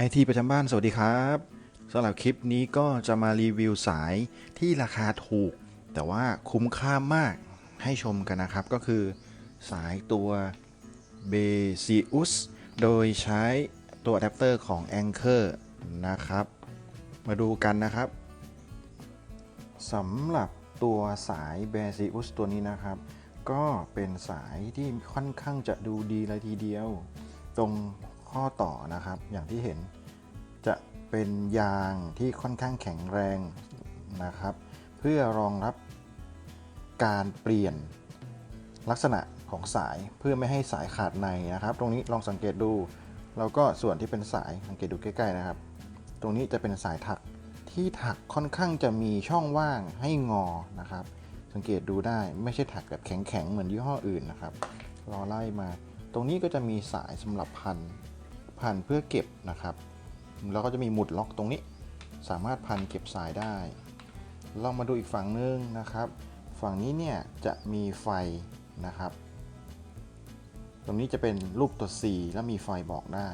ไอทีประจำบ้านสวัสดีครับสำหรับคลิปนี้ก็จะมารีวิวสายที่ราคาถูก แต่ว่าคุ้มค่ามากให้ชมกันนะครับ ก็คือสายตัว b e c u s โดยใช้ตัวอะแดปเตอร์ของ Anchor นะครับ มาดูกันนะครับสำหรับตัวสาย b e c u s ตัวนี้นะครับ ก็เป็นสายที่ค่อนข้างจะดูดีเลยทีเดียว ตรง ข้อต่อนะครับ อย่างที่เห็นจะเป็นยางที่ค่อนข้างแข็งแรงนะครับ เพื่อรองรับการเปลี่ยนลักษณะของสายเพื่อไม่ให้สายขาดในนะครับ ตรงนี้ลองสังเกตดู แล้วก็ส่วนที่เป็นสายสังเกตดูใกล้ ๆนะครับ ตรงนี้จะเป็นสายถักที่ถักค่อนข้างจะมีช่องว่างให้งอนะครับ สังเกตดูได้ไม่ใช่ถักแบบแข็งๆเหมือนยี่ห้ออื่นนะครับรอไล่มา ตรงนี้ก็จะมีสายสำหรับพัน พันเพื่อเก็บนะครับ แล้วก็จะมีหมุดล็อกตรงนี้ สามารถพันเก็บสายได้ ลองมาดูอีกฝั่งนึงนะครับ ฝั่งนี้เนี่ยจะมีไฟนะครับ ตรงนี้จะเป็นรูปตัว C แล้วมีไฟบอกได้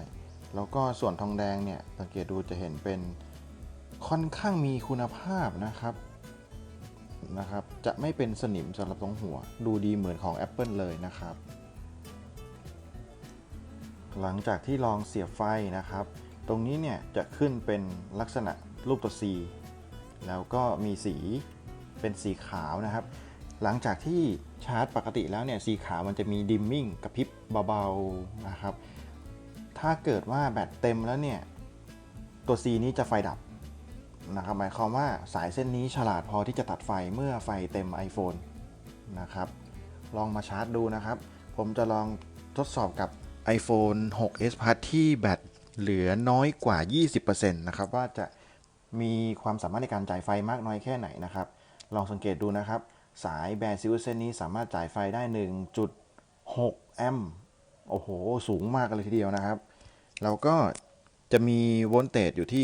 แล้วก็ส่วนทองแดงเนี่ยสังเกตดูจะเห็นเป็นค่อนข้างมีคุณภาพนะครับนะครับ จะไม่เป็นสนิมสำหรับตรงหัว ดูดีเหมือนของ Apple เลยนะครับ หลังจากที่ลองเสียบไฟนะครับ ตรงนี้เนี่ยจะขึ้นเป็นลักษณะรูปตัว C แล้วก็มีสีเป็นสีขาวนะครับ หลังจากที่ชาร์จปกติแล้วเนี่ยสีขาวมันจะมีดิมมิ่งกระพริบเบาๆนะครับ ถ้าเกิดว่าแบตเต็มแล้วเนี่ยตัว C นี้จะไฟดับนะครับหมายความว่าสายเส้นนี้ฉลาดพอที่จะตัดไฟเมื่อไฟเต็ม iPhone นะครับ ลองมาชาร์จดูนะครับ ผมจะลองทดสอบกับ iPhone 6s Plus ที่แบตเหลือน้อยกว่า 20%นะครับ ว่าจะมีความสามารถในการจ่ายไฟมากน้อยแค่ไหนนะครับ ลองสังเกตดูนะครับ สายแบร์ซิลเส้นนี้สามารถจ่ายไฟได้ 1.6 แอมป์โอ้โห สูงมากเลยทีเดียวนะครับ แล้วก็จะมีโวลเตจอยู่ที่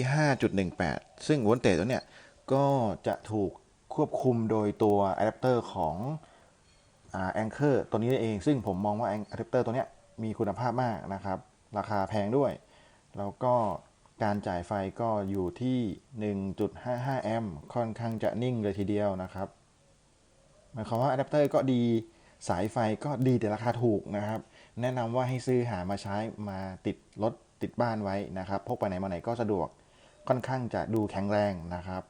5.18 ซึ่งโวลเตจตัวเนี้ยก็จะถูกควบคุมโดยตัวอะแดปเตอร์ของแองเกอร์ตัวนี้เอง ซึ่งผมมองว่าอะแดปเตอร์ตัวเนี้ย มีคุณภาพมากนะครับ ราคาแพงด้วย แล้วก็การจ่ายไฟก็อยู่ที่ 1.55 แอมป์ค่อนข้างจะนิ่งเลยทีเดียวนะครับหมายความว่าอะแดปเตอร์ก็ดีสายไฟก็ดีแต่ราคาถูกนะครับ แนะนำว่าให้ซื้อหามาใช้มาติดรถติดบ้านไว้นะครับ พกไปไหนมาไหนก็สะดวกค่อนข้างจะดูแข็งแรงนะครับ